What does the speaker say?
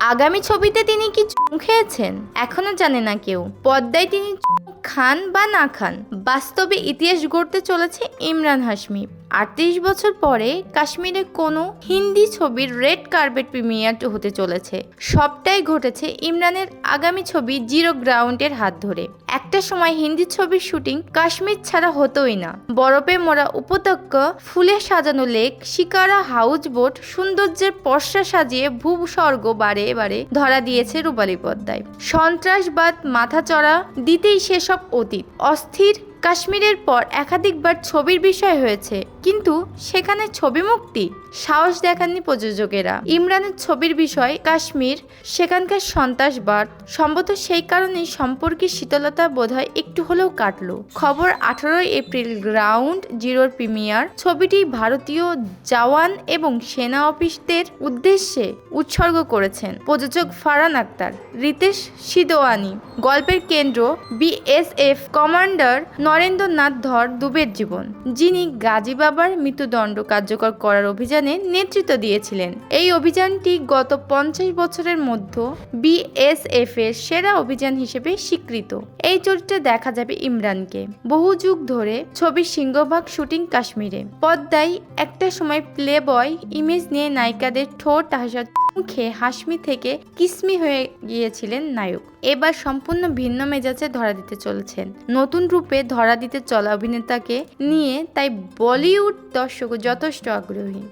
আগামী ছবিতে তিনি কি চুমু খেয়েছেন? এখনও জানে না কেউ। পদ্মায় তিনি খান বা না খান, বাস্তবে ইতিহাস গড়তে চলেছে ইমরান হাশমি। আটত্রিশ বছর পরে কাশ্মীরে কোনো হিন্দি ছবির রেড কার্পেট প্রিমিয়ার হতে চলেছে। সবটাই ঘটেছে ইমরানের আগামী ছবি জিরো গ্রাউন্ডের হাত ধরে। একটা সময় হিন্দি ছবির শুটিং কাশ্মীর ছাড়া হতোই না। বরফে মোড়া উপত্যকা, ফুলে সাজানো লেক, শিকারা হাউস বোট, সৌন্দর্যের পর্ষা সাজিয়ে ভূস্বর্গ বারে বারে ধরা দিয়েছে রূপালী পদ্মায়। সন্ত্রাসবাদ, মাথাচড়া, দিতেই সেসব অতীত। অস্থির কাশ্মীরের পর একাধিকবার ছবির বিষয় হয়েছে, কিন্তু সেখানে ছবি মুক্তি, সাহস দেখাননি প্রযোজকেরা। ইমরানের ছবির বিষয়, কাশ্মীর, সেখানকার সন্ত্রাসবাদ সম্ভবত সেই কারণেই সম্পর্কে শীতলতা বোধহয় একটু হলেও কাটলো। খবর আঠারোই এপ্রিল গ্রাউন্ড জিরোর প্রিমিয়ার। ছবিটি ভারতীয় জওয়ান এবং সেনা অফিসদের উদ্দেশ্যে উৎসর্গ করেছেন প্রযোজক ফারান আক্তার, রিতেশ সিদোয়ানি গল্পের কেন্দ্র বিএসএফ কমান্ডার নরেন্দ্রনাথ ধর দুবের জীবন, যিনি গাজী বাবার মৃত্যুদণ্ড কার্যকর করার অভিযানে নেতৃত্ব দিয়েছিলেন। এই অভিযানটি গত পঞ্চাশ বছরের মধ্যে বিএসএফ এর সেরা অভিযান হিসেবে স্বীকৃত। এই চরিত্রে দেখা যাবে ইমরানকে। বহু যুগ ধরে ছবির সিংহভাগ শুটিং কাশ্মীরে। পদ্মায় একটা সময় প্লে বয় ইমেজ নিয়ে নায়িকাদের ঠোঁট হাসা মুখে হাসমি থেকে কিসমি হয়ে গিয়েছিলেন নায়ক। এবার সম্পূর্ণ ভিন্ন মেজাজে ধরা দিতে চলেছেন। নতুন রূপে ধরা দিতে চলা অভিনেতাকে নিয়ে তাই বলিউড দর্শক যথেষ্ট আগ্রহী।